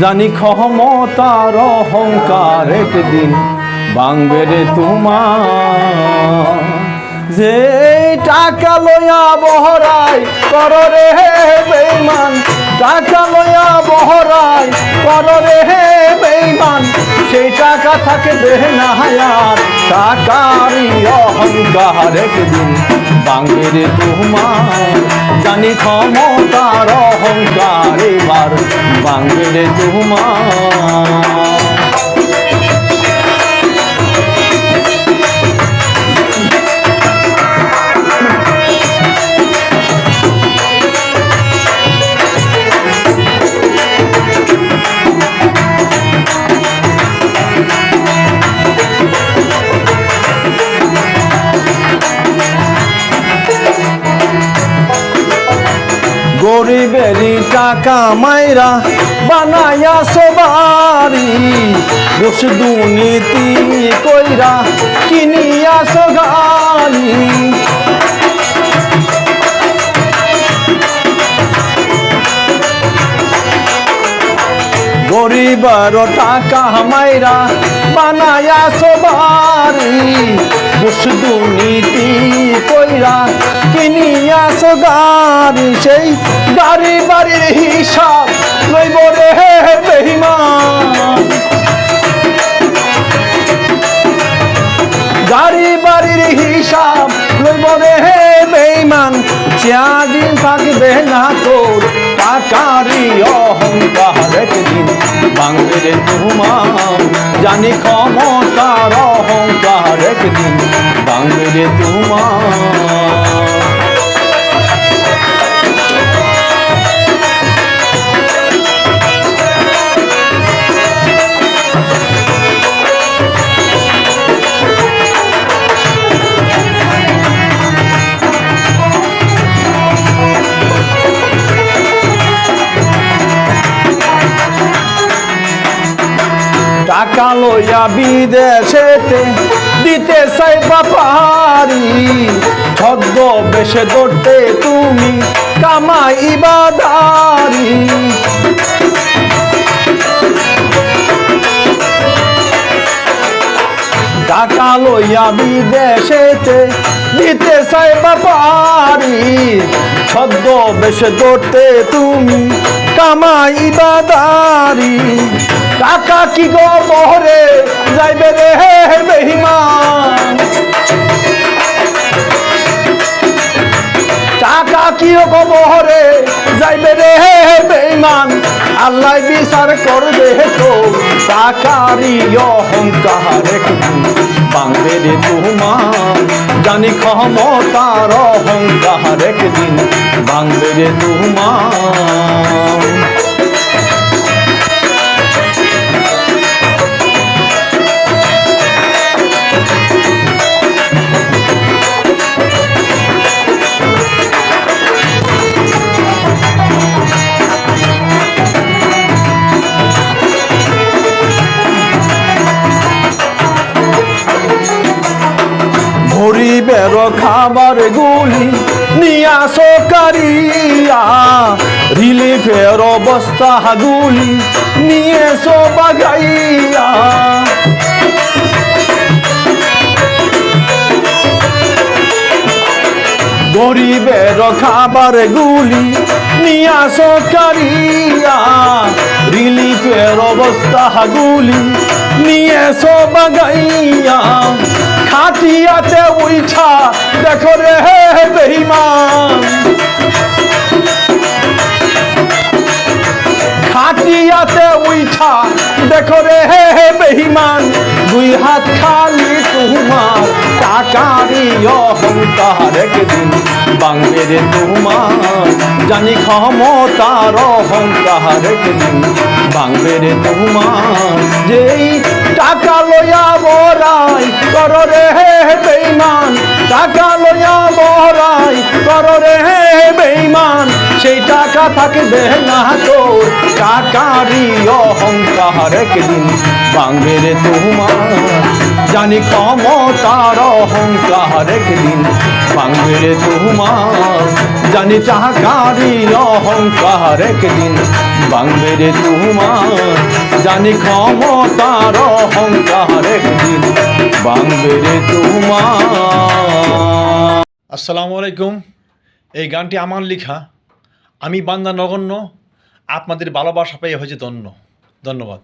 জানি ক্ষমতার অহংকার একদিন বাংবে রে তোমার। যে টাকা লয়া বহরাই কর রে বেইমান টাকা লয়া বহরাই কর রে বেইমান সেই টাকা থাকে না হায়ার টাকারই অহংকার একদিন বাংবে রে তোমার। জানি ক্ষমতার অহংকার এবার বাংবে রে তোমার। টাকা মাইরা বানায়া সবারি। বস দুর্নীতি কইরা কিনিয়া সগানি গরিবার টাকা মাইরা বানায়া সবারি। বস দুর্নীতি কইরা কিনিয়া গাড়ি সেই গাড়ি বাড়ির হিসাব লইব রে বেহিমান গাড়ি বাড়ির হিসাব লইব রে বেইমান চাদিন থাকবে না তোর টাকারি অহংকার একদিন রে তোমার। জানি ক্ষমতার অহংকার একদিন রে তোমার। টাকা লইয়া বিদেশেতে দিতে চাই বাপারি। ছদ্ম বেশে ধরতে তুমি কামাই বাদারি টাকা লইয়া বিদেশেতে দিতে চাই বাপারি। ছদ্ম বেশে ধরতে তুমি কামাই বাদারি টাকা কি গো বহরে যাইবে রে টাকা কি গো বহরে যাইবে রে বেইমান আল্লাহ বিচার করবে তো, তাকারি অহংকার বাংবে রে তোমার জানি ক্ষমতার অহংকার একদিন বাংবে রে তোমার গরিবের খাবার গুলি নিয়া সকারিয়া। রিলিফের অবস্থা গুলি নিয়ে সবাগাইয়া গরিবের খাবার গুলি নিয়া সকারিয়া। রিলিফের অবস্থা গুলি নিয়ে সবাগাইয়া খাটিয়াতে উইঠা দেখো রে বেহিমান খাটিয়াতে উইঠা দেখো রে বেহিমান দুই হাত খালি তোমার টাকারি অহংকার একদিন বাংবে রে তোমার জানি ক্ষমতার অহংকার একদিন বাংবে রে তোমার যেই টাকা লইয়া বরাই কর রে বেইমান টাকা লইয়া বরাই কর রে বেইমান সেই টাকা থাকবে না তোর। টাকারই অহংকার একদিন বাংবে রে তোমার। জানি ক্ষমতার অহংকার একদিন বাংবে রে তোমার। জানি টাকারই অহংকার একদিন বাংবে রে তোমার। জানি ক্ষমতার অহংকার একদিন বাংবে রে তোমার। আসসালামু আলাইকুম। এই গানটি আমার লেখা। আমি বান্দা নগণ্য আপনাদের ভালোবাসা পেয়ে হয়েছে ধন্য। ধন্যবাদ।